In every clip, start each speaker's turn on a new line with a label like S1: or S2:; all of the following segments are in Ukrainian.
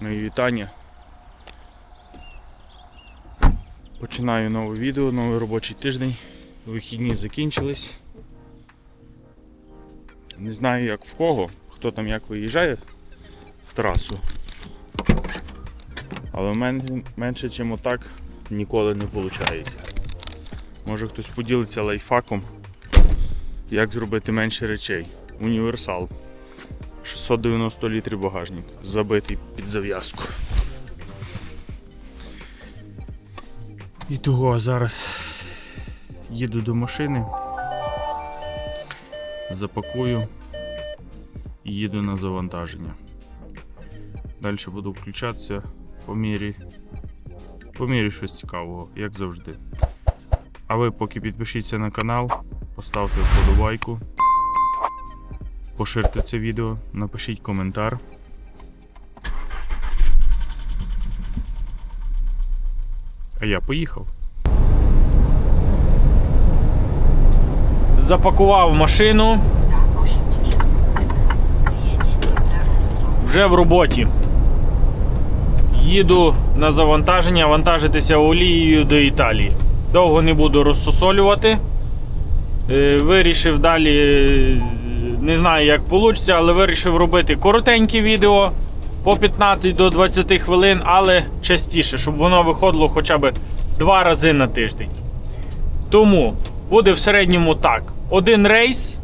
S1: Мої вітання. Починаю нове відео, новий робочий тиждень. Вихідні закінчились. Не знаю як в кого, хто там як виїжджає в трасу. Але в мене менше, ніж отак ніколи не виходить. Може хтось поділиться лайфхаком, як зробити менше речей. Універсал. 690 літрів багажник, забитий під зав'язку. І того зараз їду до машини, запакую і їду на завантаження. Далі буду включатися по мірі, по мірі щось цікавого, як завжди. А ви поки підпишіться на канал, поставте вподобайку поширте це відео, напишіть коментар. А я поїхав. Запакував машину
S2: Za 80 metrów zjedź w prawą stronę.
S1: вже в роботі. Їду на завантаження, вантажитися олією до Італії. Довго не буду розсосолювати. Е, Вирішив далі, е, не знаю як вийде, але вирішив робити коротенькі відео по 15 до 20 хвилин, але частіше, щоб воно виходило хоча б два рази на тиждень. Тому буде в середньому так: один рейс.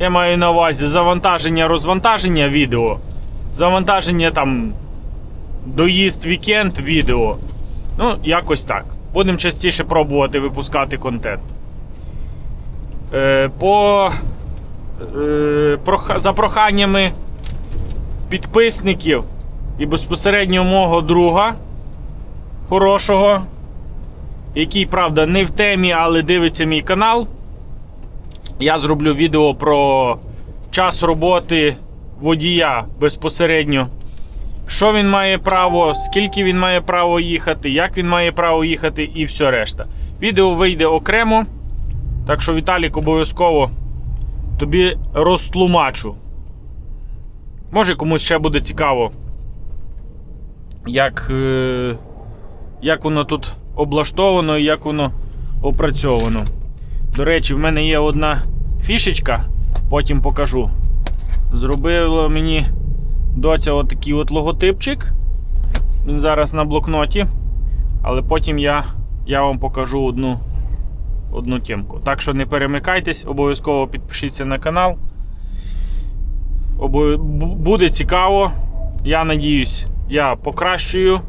S1: Я маю на увазі завантаження, розвантаження відео, завантаження там доїзд вікенд відео. Ну, якось так. Будемо частіше пробувати випускати контент. Е, по, за проханнями підписників і безпосередньо мого друга хорошого, який, правда, не в темі, але дивиться мій канал. Я зроблю відео про час роботи водія безпосередньо. Що він має право, скільки він має право їхати, як він має право їхати і все решта. Відео вийде окремо. Так що, Віталік, обов'язково тобі розтлумачу. Може комусь ще буде цікаво, як, е, як воно тут облаштовано і як воно опрацьовано. До речі, в мене є одна фішечка, потім покажу. Зробила мені доця отакий от логотипчик. Він зараз на блокноті. Але потім я, я вам покажу одну, одну темку. Так що не перемикайтесь, обов'язково підпишіться на канал. Буде цікаво. Я надіюсь, я покращую.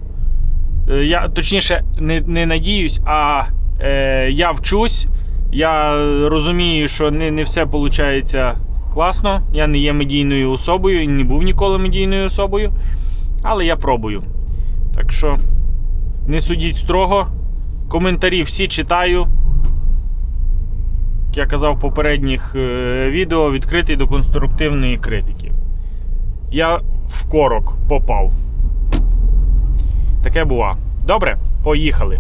S1: Е, Я, точніше, не, не надіюсь, а е, я вчусь. Я розумію, що не, не все виходить класно. Я не є медійною особою і не був ніколи медійною особою. Але я пробую. Так що не судіть строго. Коментарі всі читаю. Як я казав в попередніх е, відео, відкритий до конструктивної критики. Я в корок попав. Таке бува. Добре, поїхали.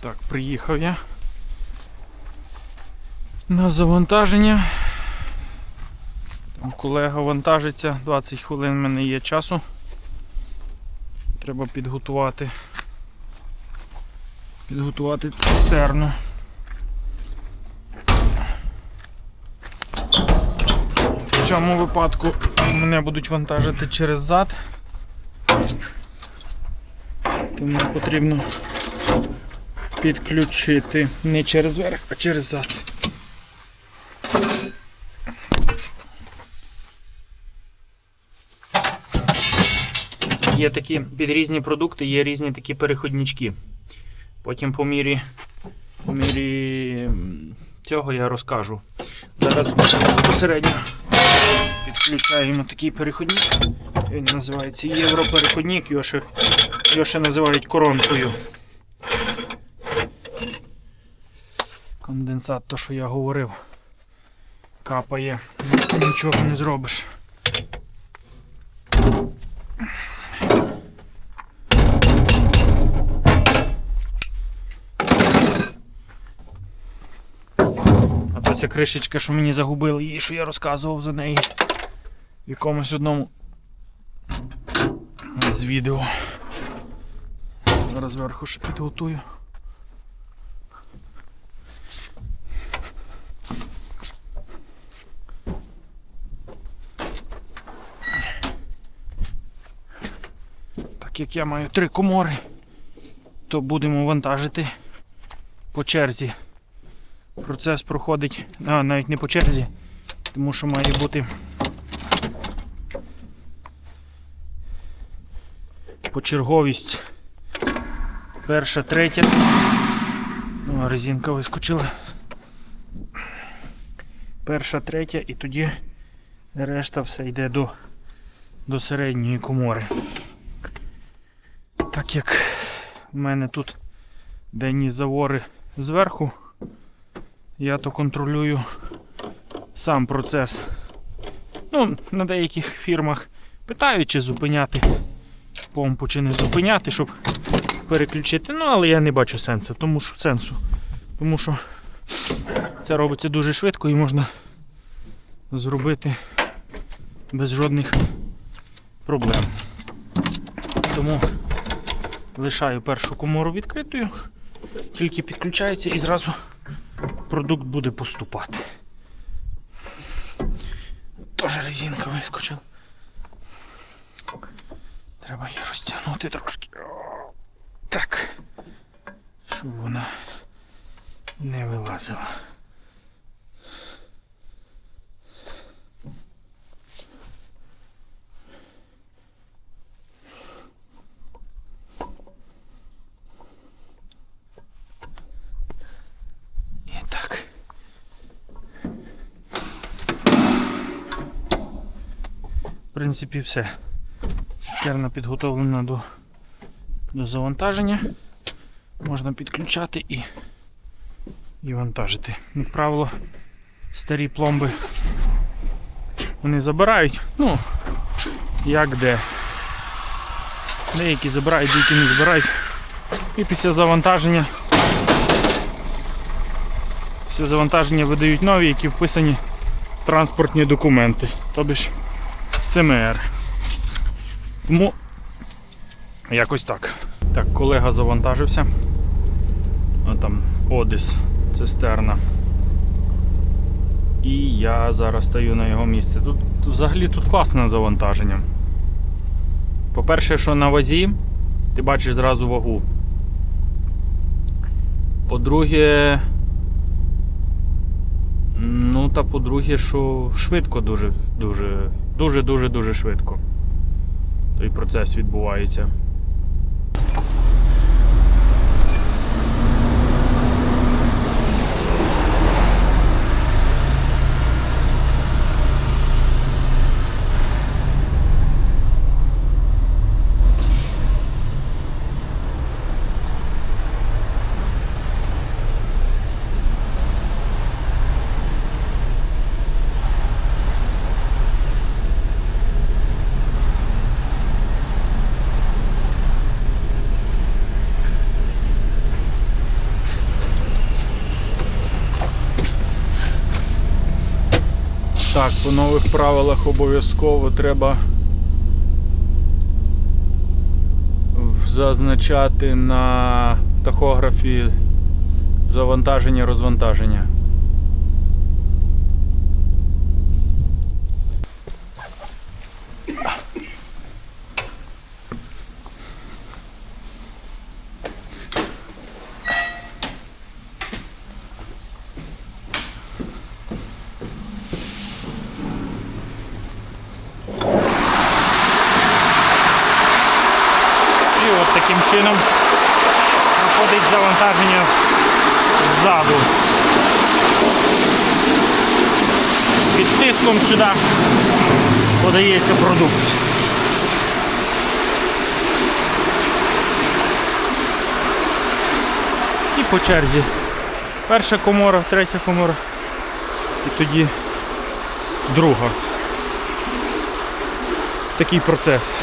S1: Так, приїхав я на завантаження. Там колега вантажиться, 20 хвилин в мене є часу. Треба підготувати. Підготувати цистерну. В цьому випадку мене будуть вантажити через зад. Тому потрібно підключити не через верх, а через зад. Є такі під різні продукти, є різні такі переходнички. Потім по мірі, по мірі цього я розкажу. Зараз безпосередньо підключаємо такий переходник. Він називається європереходник, його ще, називають коронкою. Конденсат, то що я говорив, капає, нічого не зробиш. Оця кришечка, що мені загубили, її, що я розказував за неї в якомусь одному з відео. Зараз зверху ще підготую. Так як я маю три комори, то будемо вантажити по черзі. Процес проходить, а навіть не по черзі, тому що має бути почерговість. Перша, третя. О, резинка вискочила. Перша, третя і тоді решта все йде до, до середньої комори. Так як в мене тут денні завори зверху, я то контролюю сам процес. Ну, на деяких фірмах питають, чи зупиняти помпу, чи не зупиняти, щоб переключити. Ну, але я не бачу сенсу, тому що сенсу. Тому що це робиться дуже швидко і можна зробити без жодних проблем. Тому лишаю першу комору відкритою, тільки підключається і зразу продукт буде поступати. Теж резинка вискочила. Треба її розтягнути трошки. Так. Щоб вона не вилазила. І так. В принципі, все. Цистерна підготовлена до, до завантаження. Можна підключати і, і вантажити. Як правило, старі пломби вони забирають. Ну, як де. Деякі забирають, деякі не забирають. І після завантаження. Після завантаження видають нові, які вписані в транспортні документи. Тобі ж ЦМР. Тому якось так. Так, колега завантажився. А там Одис, цистерна. І я зараз стою на його місці. Тут взагалі тут класне завантаження. По-перше, що на вазі, ти бачиш зразу вагу. По-друге, ну та по-друге, що швидко дуже, дуже, дуже, дуже, дуже швидко той процес відбувається. Так, нових правилах обов'язково треба зазначати на тахографі завантаження розвантаження. І от таким чином проходить завантаження ззаду. Під тиском сюди подається продукт. І по черзі. Перша комора, третя комора і тоді друга. Такий процес.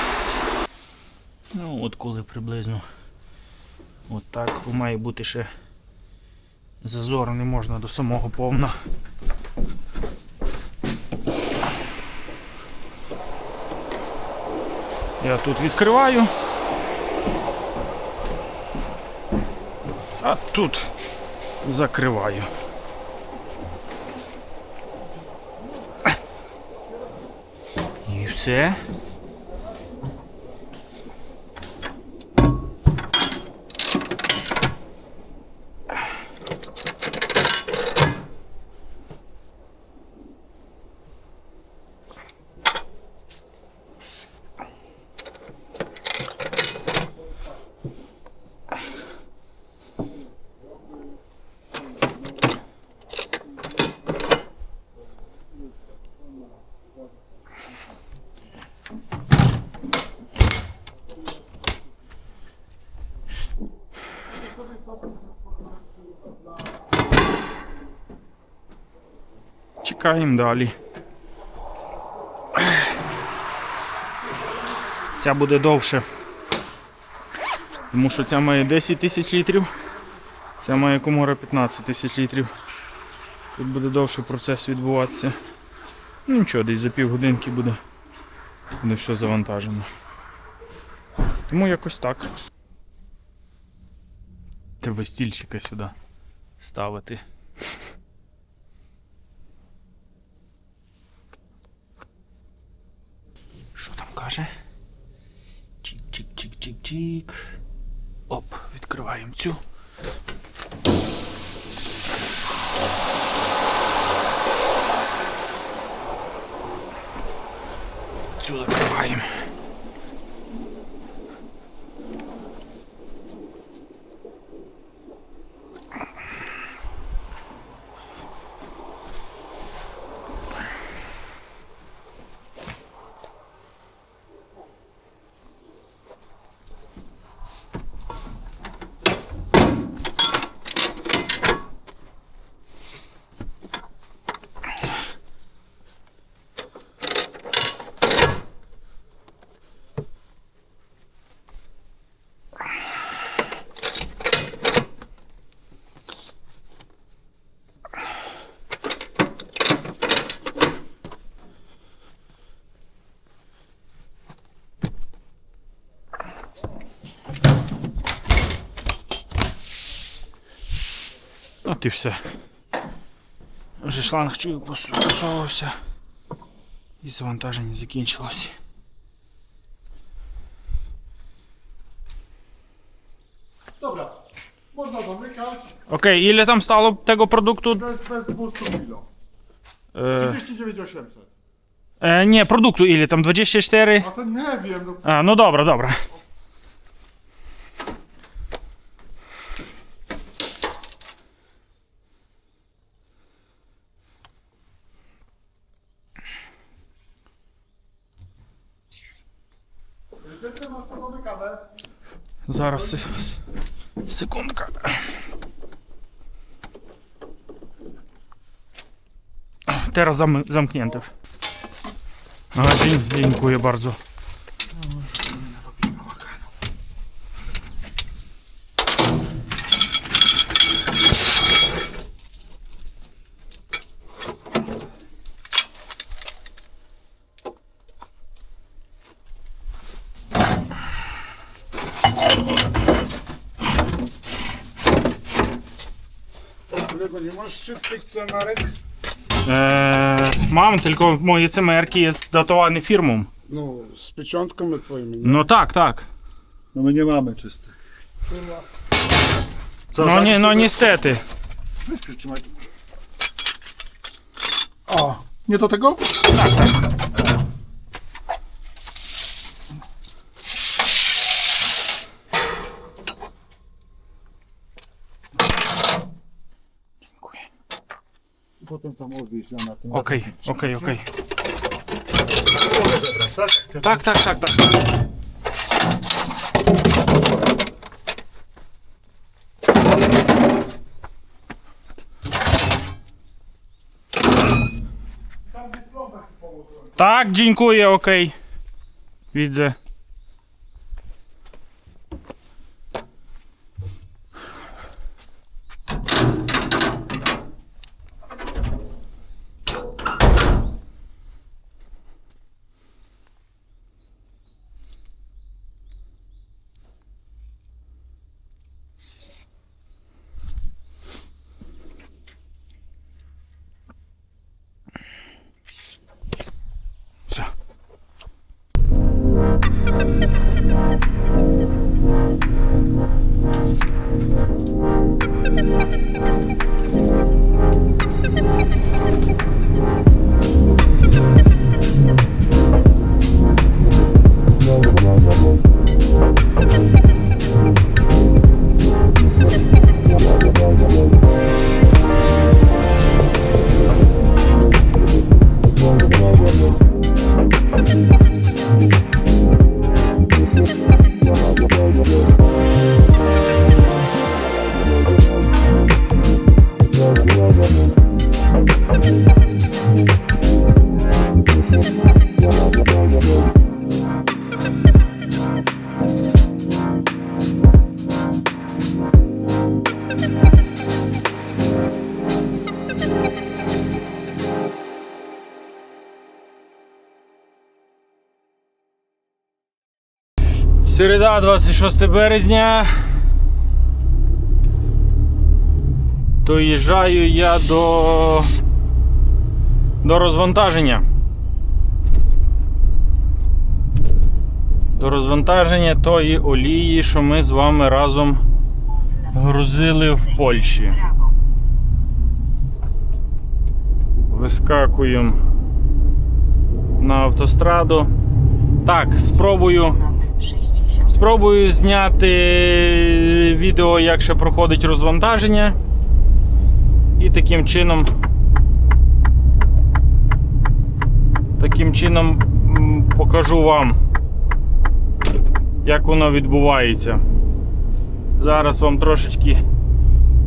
S1: Ну, от коли приблизно от так, має бути ще Зазору не можна до самого повна. Я тут відкриваю. А тут закриваю. І все. Чекаємо далі. Ця буде довше. Тому що ця має 10 тисяч літрів, ця має комора 15 тисяч літрів. Тут буде довше процес відбуватися. Ну нічого, десь за півгодинки буде, буде все завантажено. Тому якось так. Треба стільчика сюди ставити. Що там каже? Чик-чик-чик-чик-чик. Оп, відкриваємо цю. Цю закриваємо. От і все. Вже шланг чую посовувався. І завантаження закінчилось.
S3: Dobra, można zamykać
S1: Окей, ile tam stało tego produktu?
S3: bez, bez 200 kg.
S1: E,
S3: 39 800.
S1: e, nie, produktu ile tam? 24?
S3: A to nie wiem, no,
S1: A, no dobra, dobra.
S3: kawę.
S1: No zaraz, sekundka. Teraz zam zamknięte. A, no, dziękuję bardzo.
S3: Czystych cenarek?
S1: E, mam, tylko moje cymerki jest datowane firmą.
S3: No, z pieczątkami twoimi. Nie?
S1: No tak, tak.
S4: No my nie mamy czystych. Co,
S1: No
S4: tak
S1: nie, no niestety.
S3: Weź przytrzymaj. O, nie do tego?
S1: Dziękuję.
S4: Potem tam odwieźć na tym.
S1: Okej, okej, okej.
S4: Tak?
S1: Tak, tak, tak, tak. Tak, dziękuję, okej. Widzę. Середа, 26 березня. Доїжджаю я до, до розвантаження. До розвантаження тої олії, що ми з вами разом грузили в Польщі. Вискакуємо на автостраду. Так, спробую.
S2: Ponad 60.
S1: Спробую зняти відео, як ще проходить розвантаження. І таким чином. Таким чином покажу вам, як воно відбувається. Зараз вам трошечки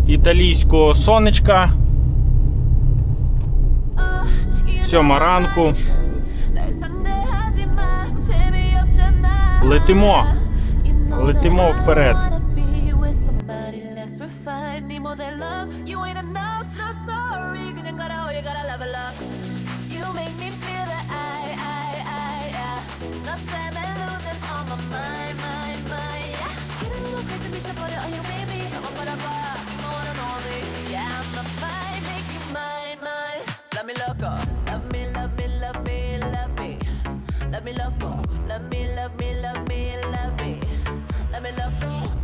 S1: італійського сонечка. Сьома ранку.
S5: Летимо.
S1: Летимо вперед.
S5: Love me loco, love me, love me, love me, love me.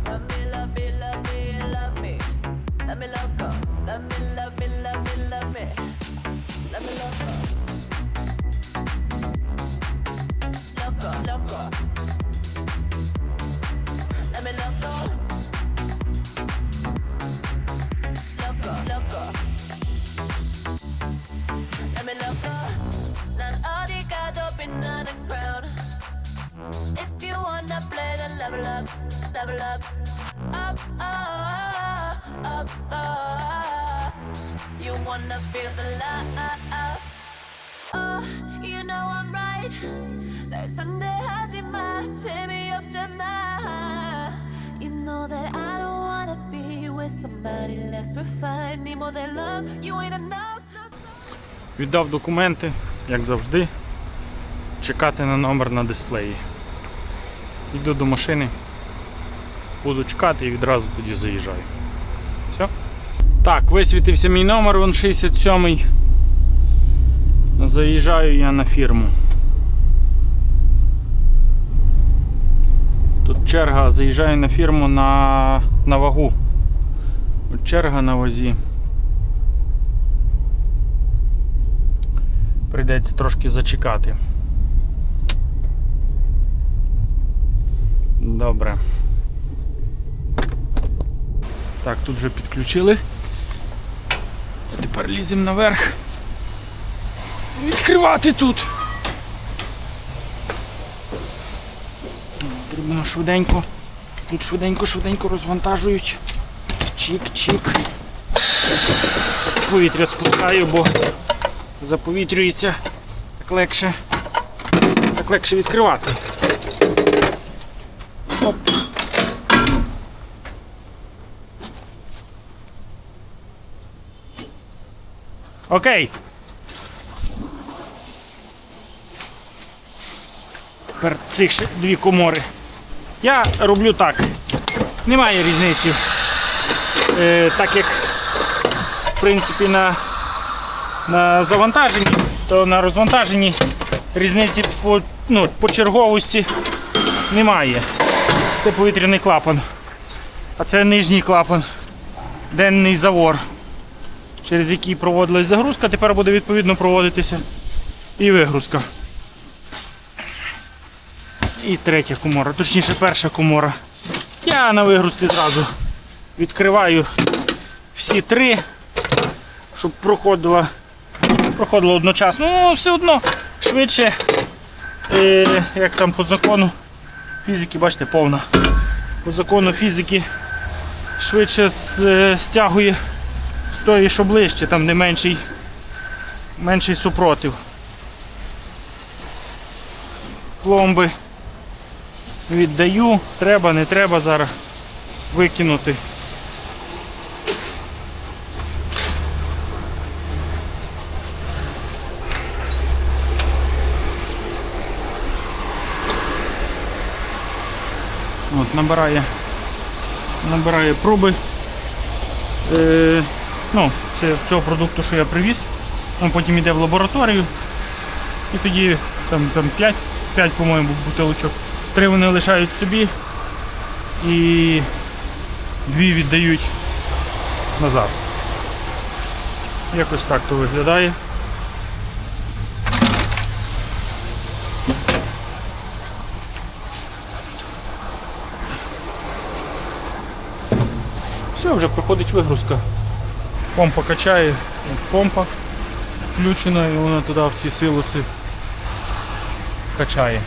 S5: Love love me, love me, love me, love me. Love me love me, love me, love me, level up, level up, up, up, up, up. You wanna feel the love. Oh, you know I'm right. 날 상대하지 마, 재미없잖아. You know that I don't wanna be with somebody less refined. Need more than love, you ain't enough.
S1: Віддав документи, як завжди. Чекати на номер на дисплеї. Йду до машини, буду чекати і відразу тоді заїжджаю. Все? Так, висвітився мій номер, він 67-й. Заїжджаю я на фірму. Тут черга, заїжджаю на фірму на, на вагу. От черга на вазі. Прийдеться трошки зачекати. Добре. Так, тут вже підключили. А тепер ліземо наверх. Відкривати тут. Потрібно швиденько. Тут швиденько-швиденько розвантажують. Чик-чик. Повітря спускаю, бо заповітрюється, так легше, так легше відкривати. Окей. Тепер цих ще дві комори. Я роблю так. Немає різниці. Е, так як, в принципі, на на завантаженні, то на розвантаженні різниці по, ну, по черговості немає. Це повітряний клапан. А це нижній клапан, денний завор, через який проводилась загрузка, тепер буде відповідно проводитися і вигрузка. І третя комора, точніше перша комора. Я на вигрузці зразу відкриваю всі три, щоб проходила проходило одночасно. Ну, все одно швидше, е, як там по закону фізики, бачите, повна. По закону фізики швидше е, стягує з тої, що ближче, там де менший, менший супротив. Пломби віддаю, треба, не треба зараз викинути. От, набирає, набирає проби е, ну, цього продукту, що я привіз. Він потім йде в лабораторію. І тоді там, там 5, 5 по-моєму, бутилочок. Три вони лишають собі і дві віддають назад. Якось так то виглядає. Все, вже проходить вигрузка. Помпа качає, помпа включена і вона туди в ці силоси качає.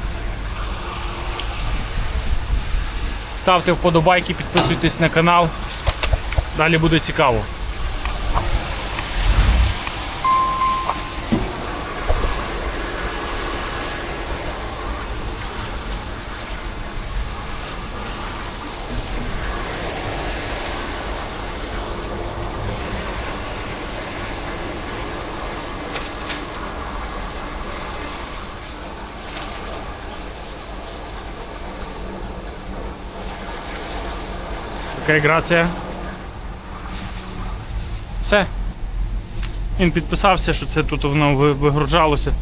S1: Ставте вподобайки, підписуйтесь на канал. Далі буде цікаво. Окей, грація. Все. Він підписався, що це тут воно ви- вигружалося.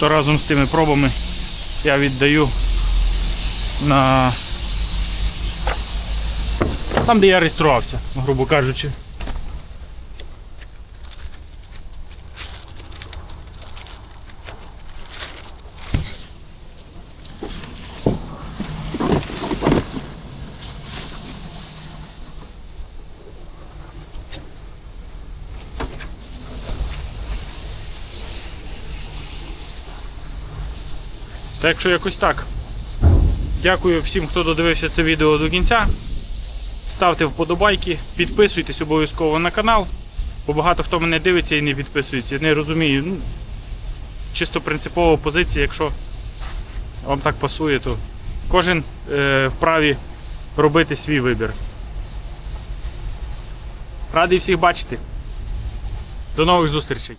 S1: То разом з тими пробами я віддаю на там, де я реєструвався, грубо кажучи. Так що якось так. Дякую всім, хто додивився це відео до кінця. Ставте вподобайки, підписуйтесь обов'язково на канал. Бо багато хто мене дивиться і не підписується. Я Не розумію. Ну, чисто принципова позиція, якщо вам так пасує, то кожен е, вправі робити свій вибір. Радий всіх бачити. До нових зустрічей!